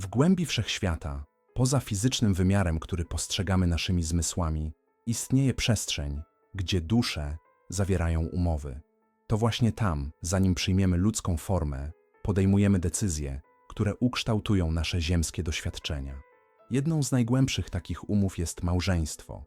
W głębi wszechświata, poza fizycznym wymiarem, który postrzegamy naszymi zmysłami, istnieje przestrzeń, gdzie dusze zawierają umowy. To właśnie tam, zanim przyjmiemy ludzką formę, podejmujemy decyzje, które ukształtują nasze ziemskie doświadczenia. Jedną z najgłębszych takich umów jest małżeństwo.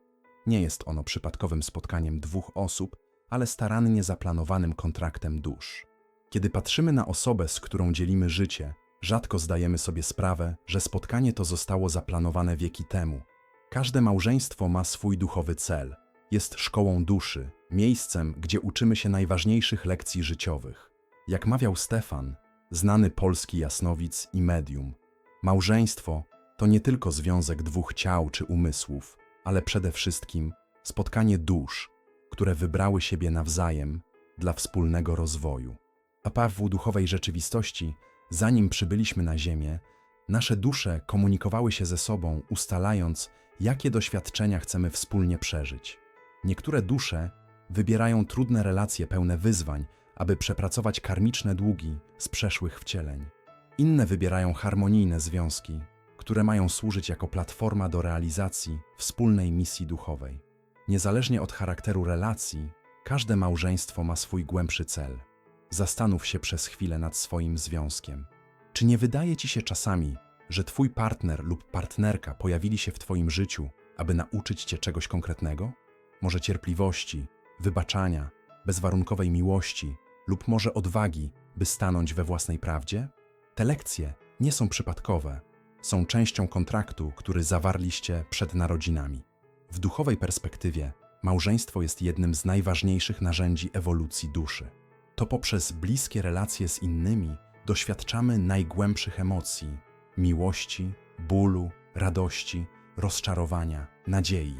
Nie jest ono przypadkowym spotkaniem dwóch osób, ale starannie zaplanowanym kontraktem dusz. Kiedy patrzymy na osobę, z którą dzielimy życie, rzadko zdajemy sobie sprawę, że spotkanie to zostało zaplanowane wieki temu. Każde małżeństwo ma swój duchowy cel. Jest szkołą duszy, miejscem, gdzie uczymy się najważniejszych lekcji życiowych. Jak mawiał Stefan, znany polski jasnowic i medium, małżeństwo to nie tylko związek dwóch ciał czy umysłów, ale przede wszystkim spotkanie dusz, które wybrały siebie nawzajem dla wspólnego rozwoju. A Paweł duchowej rzeczywistości, zanim przybyliśmy na Ziemię, nasze dusze komunikowały się ze sobą, ustalając, jakie doświadczenia chcemy wspólnie przeżyć. Niektóre dusze wybierają trudne relacje pełne wyzwań, aby przepracować karmiczne długi z przeszłych wcieleń. Inne wybierają harmonijne związki, które mają służyć jako platforma do realizacji wspólnej misji duchowej. Niezależnie od charakteru relacji, każde małżeństwo ma swój głębszy cel. Zastanów się przez chwilę nad swoim związkiem. Czy nie wydaje ci się czasami, że twój partner lub partnerka pojawili się w twoim życiu, aby nauczyć cię czegoś konkretnego? Może cierpliwości, wybaczania, bezwarunkowej miłości lub może odwagi, by stanąć we własnej prawdzie? Te lekcje nie są przypadkowe, są częścią kontraktu, który zawarliście przed narodzinami. W duchowej perspektywie małżeństwo jest jednym z najważniejszych narzędzi ewolucji duszy. To poprzez bliskie relacje z innymi doświadczamy najgłębszych emocji miłości, bólu, radości, rozczarowania, nadziei.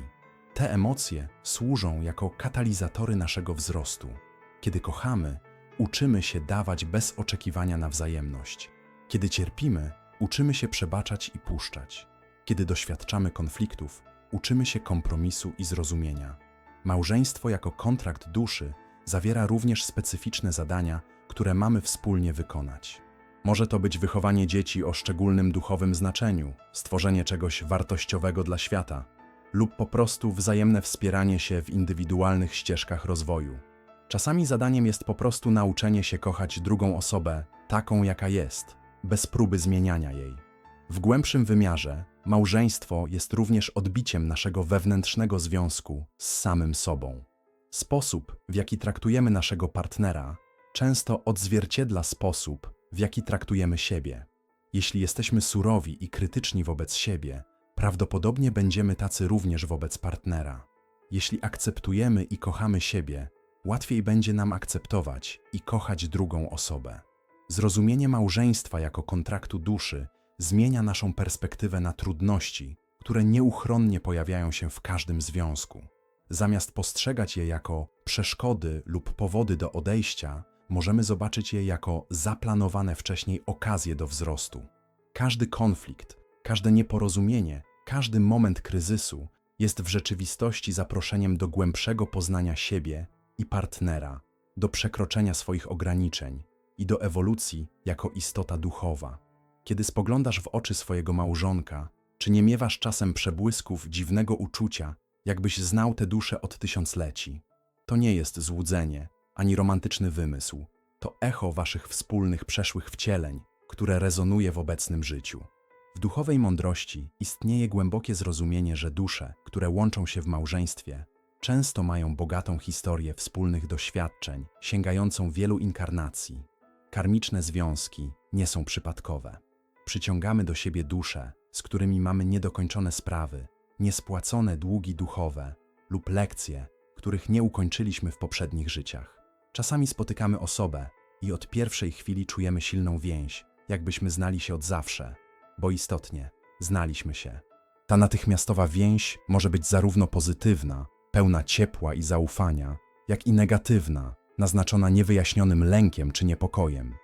Te emocje służą jako katalizatory naszego wzrostu. Kiedy kochamy, uczymy się dawać bez oczekiwania na wzajemność. Kiedy cierpimy, uczymy się przebaczać i puszczać. Kiedy doświadczamy konfliktów, uczymy się kompromisu i zrozumienia. Małżeństwo jako kontrakt duszy zawiera również specyficzne zadania, które mamy wspólnie wykonać. Może to być wychowanie dzieci o szczególnym duchowym znaczeniu, stworzenie czegoś wartościowego dla świata, lub po prostu wzajemne wspieranie się w indywidualnych ścieżkach rozwoju. Czasami zadaniem jest po prostu nauczenie się kochać drugą osobę taką, jaka jest, bez próby zmieniania jej. W głębszym wymiarze małżeństwo jest również odbiciem naszego wewnętrznego związku z samym sobą. Sposób, w jaki traktujemy naszego partnera, często odzwierciedla sposób, w jaki traktujemy siebie. Jeśli jesteśmy surowi i krytyczni wobec siebie, prawdopodobnie będziemy tacy również wobec partnera. Jeśli akceptujemy i kochamy siebie, łatwiej będzie nam akceptować i kochać drugą osobę. Zrozumienie małżeństwa jako kontraktu duszy zmienia naszą perspektywę na trudności, które nieuchronnie pojawiają się w każdym związku. Zamiast postrzegać je jako przeszkody lub powody do odejścia, możemy zobaczyć je jako zaplanowane wcześniej okazje do wzrostu. Każdy konflikt, każde nieporozumienie, każdy moment kryzysu jest w rzeczywistości zaproszeniem do głębszego poznania siebie i partnera, do przekroczenia swoich ograniczeń i do ewolucji jako istota duchowa. Kiedy spoglądasz w oczy swojego małżonka, czy nie miewasz czasem przebłysków dziwnego uczucia, jakbyś znał tę duszę od tysiącleci? To nie jest złudzenie, ani romantyczny wymysł. To echo waszych wspólnych przeszłych wcieleń, które rezonuje w obecnym życiu. W duchowej mądrości istnieje głębokie zrozumienie, że dusze, które łączą się w małżeństwie, często mają bogatą historię wspólnych doświadczeń, sięgającą wielu inkarnacji. Karmiczne związki nie są przypadkowe. Przyciągamy do siebie dusze, z którymi mamy niedokończone sprawy, niespłacone długi duchowe lub lekcje, których nie ukończyliśmy w poprzednich życiach. Czasami spotykamy osobę i od pierwszej chwili czujemy silną więź, jakbyśmy znali się od zawsze, bo istotnie znaliśmy się. Ta natychmiastowa więź może być zarówno pozytywna, pełna ciepła i zaufania, jak i negatywna, naznaczona niewyjaśnionym lękiem czy niepokojem.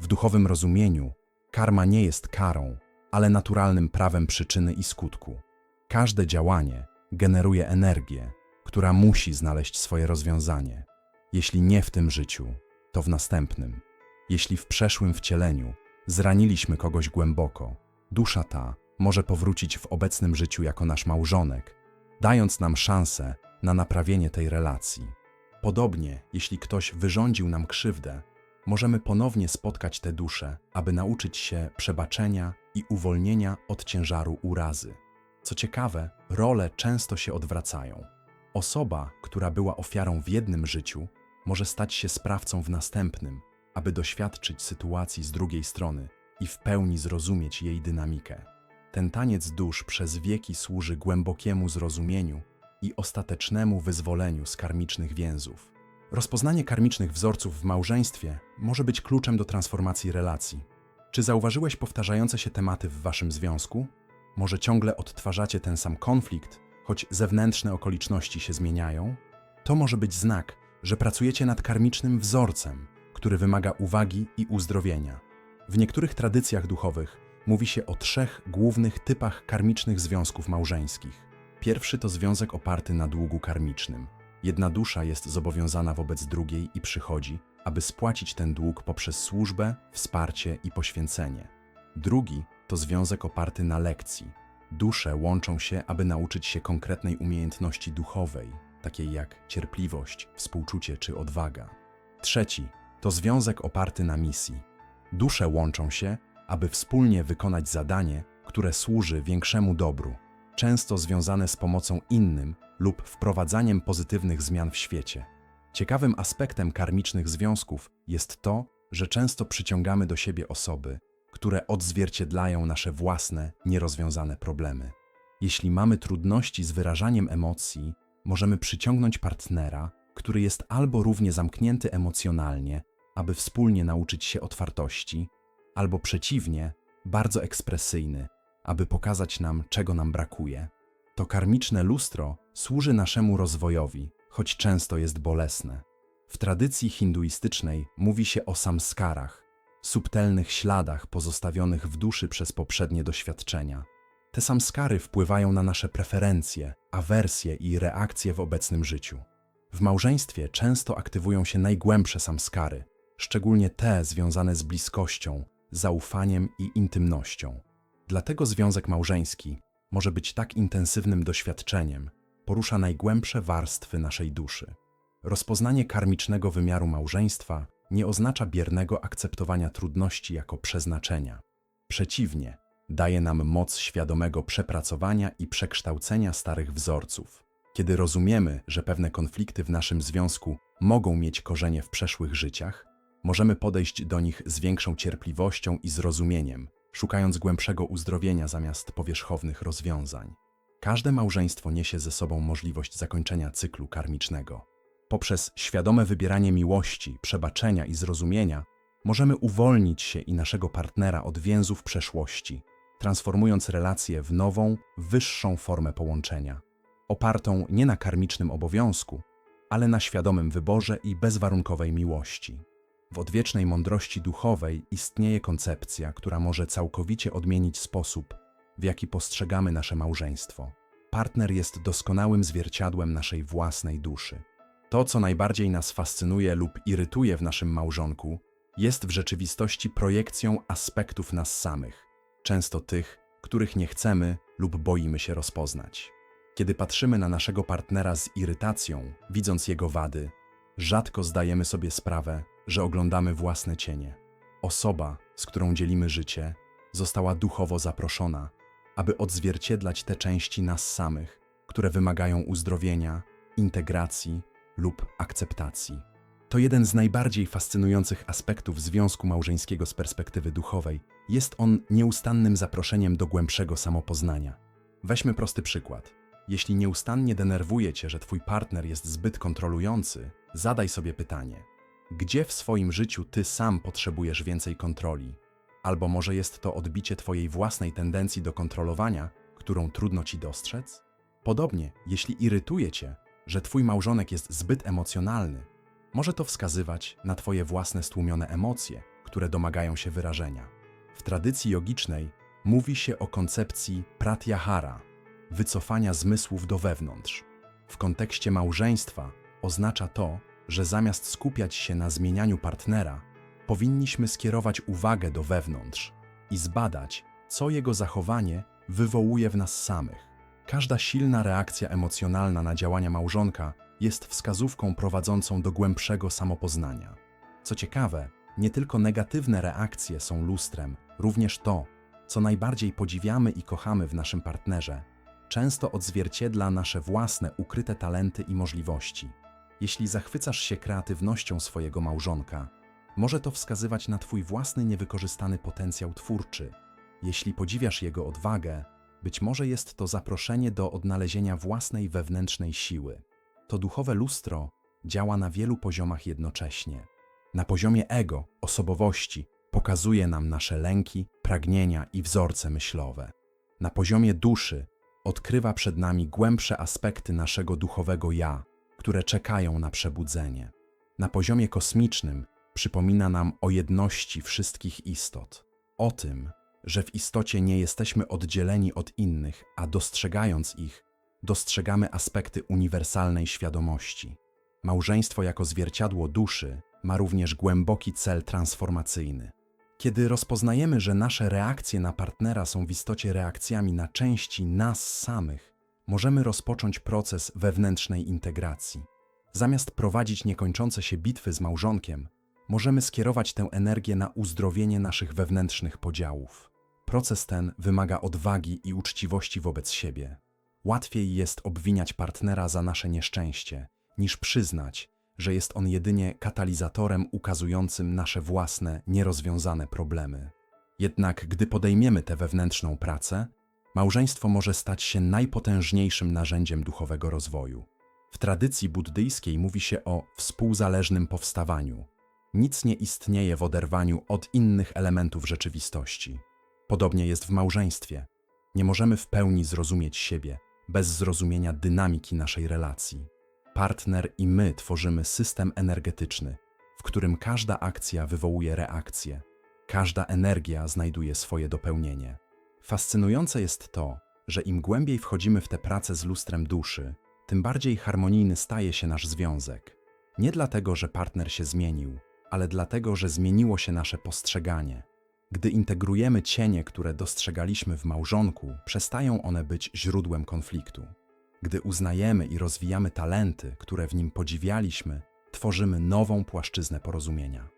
W duchowym rozumieniu karma nie jest karą, ale naturalnym prawem przyczyny i skutku. Każde działanie generuje energię, która musi znaleźć swoje rozwiązanie. Jeśli nie w tym życiu, to w następnym. Jeśli w przeszłym wcieleniu zraniliśmy kogoś głęboko, dusza ta może powrócić w obecnym życiu jako nasz małżonek, dając nam szansę na naprawienie tej relacji. Podobnie, jeśli ktoś wyrządził nam krzywdę, możemy ponownie spotkać tę duszę, aby nauczyć się przebaczenia i uwolnienia od ciężaru urazy. Co ciekawe, role często się odwracają. Osoba, która była ofiarą w jednym życiu, może stać się sprawcą w następnym, aby doświadczyć sytuacji z drugiej strony i w pełni zrozumieć jej dynamikę. Ten taniec dusz przez wieki służy głębokiemu zrozumieniu i ostatecznemu wyzwoleniu z karmicznych więzów. Rozpoznanie karmicznych wzorców w małżeństwie może być kluczem do transformacji relacji. Czy zauważyłeś powtarzające się tematy w waszym związku? Może ciągle odtwarzacie ten sam konflikt, choć zewnętrzne okoliczności się zmieniają? To może być znak, że pracujecie nad karmicznym wzorcem, który wymaga uwagi i uzdrowienia. W niektórych tradycjach duchowych mówi się o trzech głównych typach karmicznych związków małżeńskich. Pierwszy to związek oparty na długu karmicznym. Jedna dusza jest zobowiązana wobec drugiej i przychodzi, aby spłacić ten dług poprzez służbę, wsparcie i poświęcenie. Drugi to związek oparty na lekcji. Dusze łączą się, aby nauczyć się konkretnej umiejętności duchowej, takiej jak cierpliwość, współczucie czy odwaga. Trzeci to związek oparty na misji. Dusze łączą się, aby wspólnie wykonać zadanie, które służy większemu dobru, często związane z pomocą innym lub wprowadzaniem pozytywnych zmian w świecie. Ciekawym aspektem karmicznych związków jest to, że często przyciągamy do siebie osoby, które odzwierciedlają nasze własne, nierozwiązane problemy. Jeśli mamy trudności z wyrażaniem emocji, możemy przyciągnąć partnera, który jest albo równie zamknięty emocjonalnie, aby wspólnie nauczyć się otwartości, albo przeciwnie, bardzo ekspresyjny, aby pokazać nam, czego nam brakuje. To karmiczne lustro służy naszemu rozwojowi, choć często jest bolesne. W tradycji hinduistycznej mówi się o samskarach, subtelnych śladach pozostawionych w duszy przez poprzednie doświadczenia. Te samskary wpływają na nasze preferencje, awersje i reakcje w obecnym życiu. W małżeństwie często aktywują się najgłębsze samskary, szczególnie te związane z bliskością, zaufaniem i intymnością. Dlatego związek małżeński może być tak intensywnym doświadczeniem, porusza najgłębsze warstwy naszej duszy. Rozpoznanie karmicznego wymiaru małżeństwa nie oznacza biernego akceptowania trudności jako przeznaczenia. Przeciwnie, daje nam moc świadomego przepracowania i przekształcenia starych wzorców. Kiedy rozumiemy, że pewne konflikty w naszym związku mogą mieć korzenie w przeszłych życiach, możemy podejść do nich z większą cierpliwością i zrozumieniem, szukając głębszego uzdrowienia zamiast powierzchownych rozwiązań. Każde małżeństwo niesie ze sobą możliwość zakończenia cyklu karmicznego. Poprzez świadome wybieranie miłości, przebaczenia i zrozumienia możemy uwolnić się i naszego partnera od więzów przeszłości, transformując relacje w nową, wyższą formę połączenia, opartą nie na karmicznym obowiązku, ale na świadomym wyborze i bezwarunkowej miłości. W odwiecznej mądrości duchowej istnieje koncepcja, która może całkowicie odmienić sposób, w jaki postrzegamy nasze małżeństwo. Partner jest doskonałym zwierciadłem naszej własnej duszy. To, co najbardziej nas fascynuje lub irytuje w naszym małżonku, jest w rzeczywistości projekcją aspektów nas samych, często tych, których nie chcemy lub boimy się rozpoznać. Kiedy patrzymy na naszego partnera z irytacją, widząc jego wady, rzadko zdajemy sobie sprawę, że oglądamy własne cienie. Osoba, z którą dzielimy życie, została duchowo zaproszona, aby odzwierciedlać te części nas samych, które wymagają uzdrowienia, integracji lub akceptacji. To jeden z najbardziej fascynujących aspektów związku małżeńskiego z perspektywy duchowej. Jest on nieustannym zaproszeniem do głębszego samopoznania. Weźmy prosty przykład. Jeśli nieustannie denerwuje cię, że twój partner jest zbyt kontrolujący, zadaj sobie pytanie: gdzie w swoim życiu ty sam potrzebujesz więcej kontroli? Albo może jest to odbicie twojej własnej tendencji do kontrolowania, którą trudno ci dostrzec? Podobnie, jeśli irytuje cię, że twój małżonek jest zbyt emocjonalny, może to wskazywać na twoje własne stłumione emocje, które domagają się wyrażenia. W tradycji jogicznej mówi się o koncepcji pratyahara, wycofania zmysłów do wewnątrz. W kontekście małżeństwa oznacza to, że zamiast skupiać się na zmienianiu partnera, powinniśmy skierować uwagę do wewnątrz i zbadać, co jego zachowanie wywołuje w nas samych. Każda silna reakcja emocjonalna na działania małżonka jest wskazówką prowadzącą do głębszego samopoznania. Co ciekawe, nie tylko negatywne reakcje są lustrem, również to, co najbardziej podziwiamy i kochamy w naszym partnerze, często odzwierciedla nasze własne ukryte talenty i możliwości. Jeśli zachwycasz się kreatywnością swojego małżonka, może to wskazywać na Twój własny niewykorzystany potencjał twórczy. Jeśli podziwiasz jego odwagę, być może jest to zaproszenie do odnalezienia własnej wewnętrznej siły. To duchowe lustro działa na wielu poziomach jednocześnie. Na poziomie ego, osobowości, pokazuje nam nasze lęki, pragnienia i wzorce myślowe. Na poziomie duszy odkrywa przed nami głębsze aspekty naszego duchowego ja, które czekają na przebudzenie. Na poziomie kosmicznym przypomina nam o jedności wszystkich istot, o tym, że w istocie nie jesteśmy oddzieleni od innych, a dostrzegając ich, dostrzegamy aspekty uniwersalnej świadomości. Małżeństwo jako zwierciadło duszy ma również głęboki cel transformacyjny. Kiedy rozpoznajemy, że nasze reakcje na partnera są w istocie reakcjami na części nas samych, możemy rozpocząć proces wewnętrznej integracji. Zamiast prowadzić niekończące się bitwy z małżonkiem, możemy skierować tę energię na uzdrowienie naszych wewnętrznych podziałów. Proces ten wymaga odwagi i uczciwości wobec siebie. Łatwiej jest obwiniać partnera za nasze nieszczęście, niż przyznać, że jest on jedynie katalizatorem ukazującym nasze własne, nierozwiązane problemy. Jednak gdy podejmiemy tę wewnętrzną pracę, małżeństwo może stać się najpotężniejszym narzędziem duchowego rozwoju. W tradycji buddyjskiej mówi się o współzależnym powstawaniu. Nic nie istnieje w oderwaniu od innych elementów rzeczywistości. Podobnie jest w małżeństwie. Nie możemy w pełni zrozumieć siebie bez zrozumienia dynamiki naszej relacji. Partner i my tworzymy system energetyczny, w którym każda akcja wywołuje reakcję, każda energia znajduje swoje dopełnienie. Fascynujące jest to, że im głębiej wchodzimy w tę pracę z lustrem duszy, tym bardziej harmonijny staje się nasz związek. Nie dlatego, że partner się zmienił, ale dlatego, że zmieniło się nasze postrzeganie. Gdy integrujemy cienie, które dostrzegaliśmy w małżonku, przestają one być źródłem konfliktu. Gdy uznajemy i rozwijamy talenty, które w nim podziwialiśmy, tworzymy nową płaszczyznę porozumienia.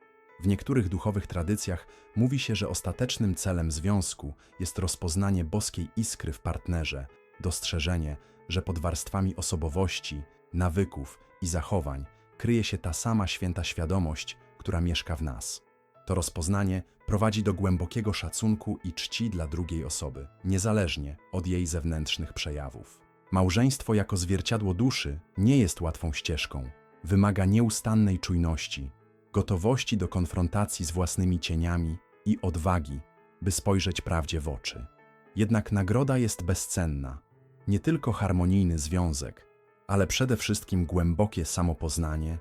W niektórych duchowych tradycjach mówi się, że ostatecznym celem związku jest rozpoznanie boskiej iskry w partnerze, dostrzeżenie, że pod warstwami osobowości, nawyków i zachowań kryje się ta sama święta świadomość, która mieszka w nas. To rozpoznanie prowadzi do głębokiego szacunku i czci dla drugiej osoby, niezależnie od jej zewnętrznych przejawów. Małżeństwo jako zwierciadło duszy nie jest łatwą ścieżką. Wymaga nieustannej czujności, gotowości do konfrontacji z własnymi cieniami i odwagi, by spojrzeć prawdzie w oczy. Jednak nagroda jest bezcenna. Nie tylko harmonijny związek, ale przede wszystkim głębokie samopoznanie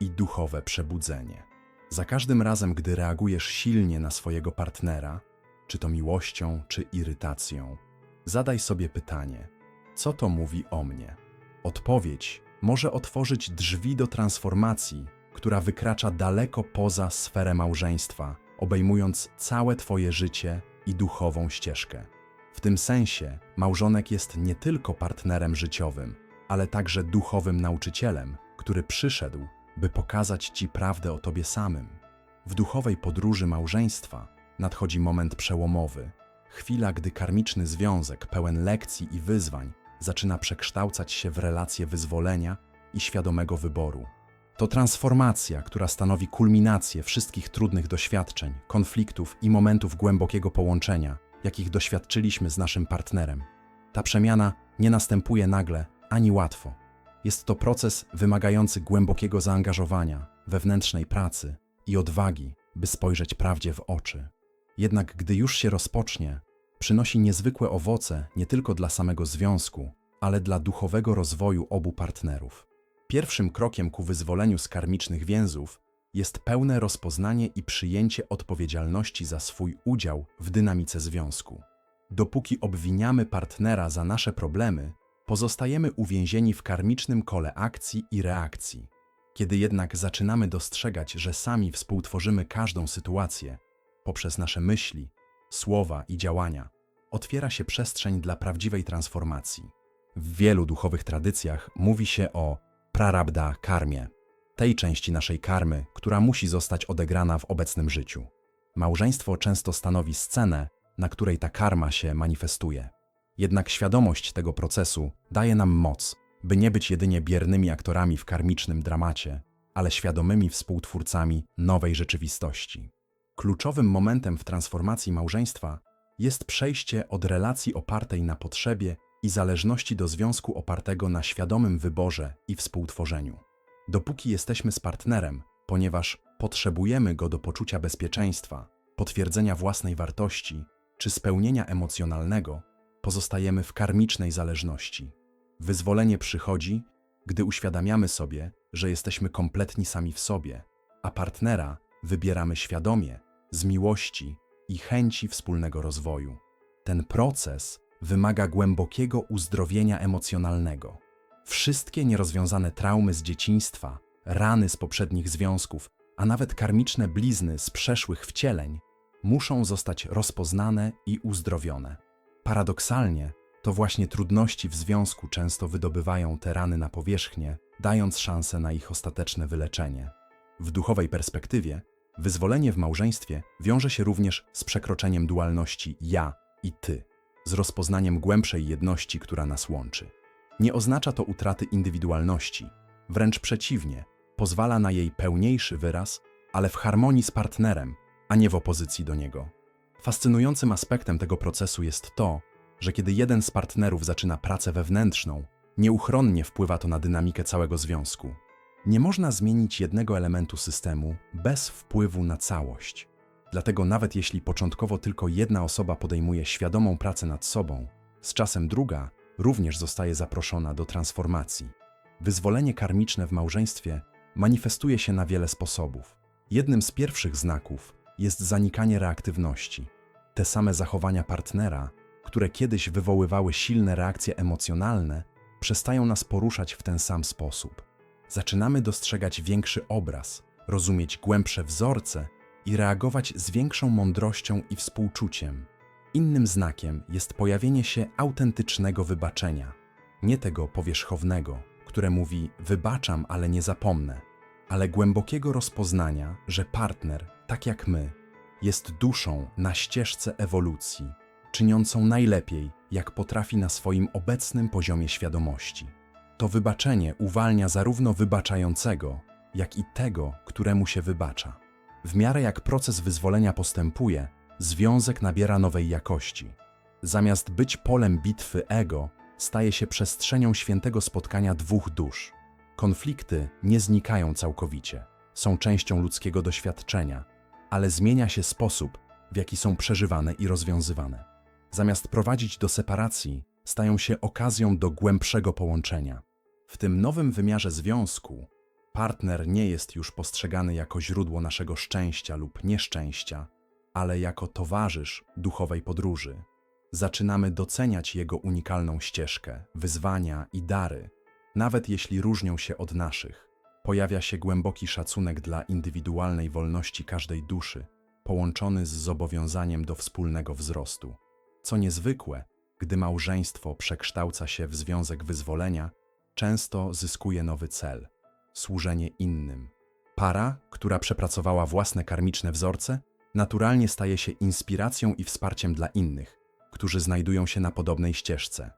i duchowe przebudzenie. Za każdym razem, gdy reagujesz silnie na swojego partnera, czy to miłością, czy irytacją, zadaj sobie pytanie: co to mówi o mnie? Odpowiedź może otworzyć drzwi do transformacji, która wykracza daleko poza sferę małżeństwa, obejmując całe Twoje życie i duchową ścieżkę. W tym sensie małżonek jest nie tylko partnerem życiowym, ale także duchowym nauczycielem, który przyszedł, by pokazać Ci prawdę o Tobie samym. W duchowej podróży małżeństwa nadchodzi moment przełomowy, chwila, gdy karmiczny związek pełen lekcji i wyzwań zaczyna przekształcać się w relację wyzwolenia i świadomego wyboru. To transformacja, która stanowi kulminację wszystkich trudnych doświadczeń, konfliktów i momentów głębokiego połączenia, jakich doświadczyliśmy z naszym partnerem. Ta przemiana nie następuje nagle ani łatwo. Jest to proces wymagający głębokiego zaangażowania, wewnętrznej pracy i odwagi, by spojrzeć prawdzie w oczy. Jednak gdy już się rozpocznie, przynosi niezwykłe owoce nie tylko dla samego związku, ale dla duchowego rozwoju obu partnerów. Pierwszym krokiem ku wyzwoleniu z karmicznych więzów jest pełne rozpoznanie i przyjęcie odpowiedzialności za swój udział w dynamice związku. Dopóki obwiniamy partnera za nasze problemy, pozostajemy uwięzieni w karmicznym kole akcji i reakcji. Kiedy jednak zaczynamy dostrzegać, że sami współtworzymy każdą sytuację poprzez nasze myśli, słowa i działania, otwiera się przestrzeń dla prawdziwej transformacji. W wielu duchowych tradycjach mówi się o prarabdha karmie, tej części naszej karmy, która musi zostać odegrana w obecnym życiu. Małżeństwo często stanowi scenę, na której ta karma się manifestuje. Jednak świadomość tego procesu daje nam moc, by nie być jedynie biernymi aktorami w karmicznym dramacie, ale świadomymi współtwórcami nowej rzeczywistości. Kluczowym momentem w transformacji małżeństwa jest przejście od relacji opartej na potrzebie i zależności do związku opartego na świadomym wyborze i współtworzeniu. Dopóki jesteśmy z partnerem, ponieważ potrzebujemy go do poczucia bezpieczeństwa, potwierdzenia własnej wartości czy spełnienia emocjonalnego, pozostajemy w karmicznej zależności. Wyzwolenie przychodzi, gdy uświadamiamy sobie, że jesteśmy kompletni sami w sobie, a partnera wybieramy świadomie, z miłości i chęci wspólnego rozwoju. Ten proces wymaga głębokiego uzdrowienia emocjonalnego. Wszystkie nierozwiązane traumy z dzieciństwa, rany z poprzednich związków, a nawet karmiczne blizny z przeszłych wcieleń muszą zostać rozpoznane i uzdrowione. Paradoksalnie, to właśnie trudności w związku często wydobywają te rany na powierzchnię, dając szansę na ich ostateczne wyleczenie. W duchowej perspektywie, wyzwolenie w małżeństwie wiąże się również z przekroczeniem dualności ja i ty, z rozpoznaniem głębszej jedności, która nas łączy. Nie oznacza to utraty indywidualności, wręcz przeciwnie, pozwala na jej pełniejszy wyraz, ale w harmonii z partnerem, a nie w opozycji do niego. Fascynującym aspektem tego procesu jest to, że kiedy jeden z partnerów zaczyna pracę wewnętrzną, nieuchronnie wpływa to na dynamikę całego związku. Nie można zmienić jednego elementu systemu bez wpływu na całość. Dlatego nawet jeśli początkowo tylko jedna osoba podejmuje świadomą pracę nad sobą, z czasem druga również zostaje zaproszona do transformacji. Wyzwolenie karmiczne w małżeństwie manifestuje się na wiele sposobów. Jednym z pierwszych znaków jest zanikanie reaktywności. Te same zachowania partnera, które kiedyś wywoływały silne reakcje emocjonalne, przestają nas poruszać w ten sam sposób. Zaczynamy dostrzegać większy obraz, rozumieć głębsze wzorce i reagować z większą mądrością i współczuciem. Innym znakiem jest pojawienie się autentycznego wybaczenia, nie tego powierzchownego, które mówi wybaczam, ale nie zapomnę, ale głębokiego rozpoznania, że partner, tak jak my, jest duszą na ścieżce ewolucji, czyniącą najlepiej, jak potrafi na swoim obecnym poziomie świadomości. To wybaczenie uwalnia zarówno wybaczającego, jak i tego, któremu się wybacza. W miarę jak proces wyzwolenia postępuje, związek nabiera nowej jakości. Zamiast być polem bitwy ego, staje się przestrzenią świętego spotkania dwóch dusz. Konflikty nie znikają całkowicie, są częścią ludzkiego doświadczenia, ale zmienia się sposób, w jaki są przeżywane i rozwiązywane. Zamiast prowadzić do separacji, stają się okazją do głębszego połączenia. W tym nowym wymiarze związku, partner nie jest już postrzegany jako źródło naszego szczęścia lub nieszczęścia, ale jako towarzysz duchowej podróży. Zaczynamy doceniać jego unikalną ścieżkę, wyzwania i dary, nawet jeśli różnią się od naszych. Pojawia się głęboki szacunek dla indywidualnej wolności każdej duszy, połączony z zobowiązaniem do wspólnego wzrostu. Co niezwykłe, gdy małżeństwo przekształca się w związek wyzwolenia, często zyskuje nowy cel służenie innym. Para, która przepracowała własne karmiczne wzorce, naturalnie staje się inspiracją i wsparciem dla innych, którzy znajdują się na podobnej ścieżce.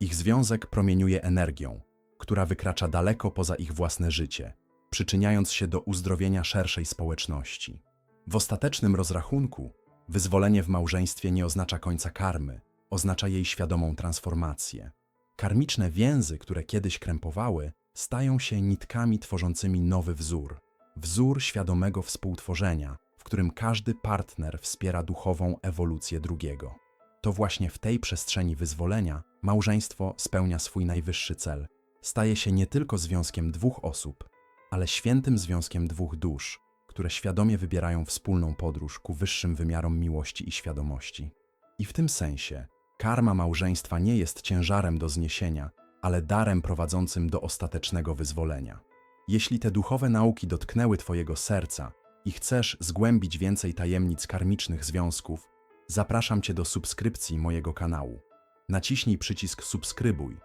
Ich związek promieniuje energią, która wykracza daleko poza ich własne życie, przyczyniając się do uzdrowienia szerszej społeczności. W ostatecznym rozrachunku, wyzwolenie w małżeństwie nie oznacza końca karmy, oznacza jej świadomą transformację. Karmiczne więzy, które kiedyś krępowały, stają się nitkami tworzącymi nowy wzór wzór świadomego współtworzenia, w którym każdy partner wspiera duchową ewolucję drugiego. To właśnie w tej przestrzeni wyzwolenia małżeństwo spełnia swój najwyższy cel. Staje się nie tylko związkiem dwóch osób, ale świętym związkiem dwóch dusz, które świadomie wybierają wspólną podróż ku wyższym wymiarom miłości i świadomości. I w tym sensie karma małżeństwa nie jest ciężarem do zniesienia, ale darem prowadzącym do ostatecznego wyzwolenia. Jeśli te duchowe nauki dotknęły Twojego serca i chcesz zgłębić więcej tajemnic karmicznych związków, Zapraszam Cię do subskrypcji mojego kanału. Naciśnij przycisk subskrybuj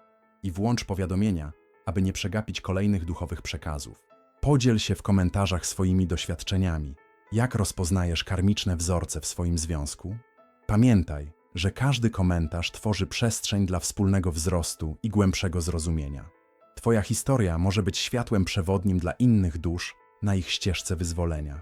i włącz powiadomienia, aby nie przegapić kolejnych duchowych przekazów. Podziel się w komentarzach swoimi doświadczeniami. Jak rozpoznajesz karmiczne wzorce w swoim związku? Pamiętaj, że każdy komentarz tworzy przestrzeń dla wspólnego wzrostu i głębszego zrozumienia. Twoja historia może być światłem przewodnim dla innych dusz na ich ścieżce wyzwolenia.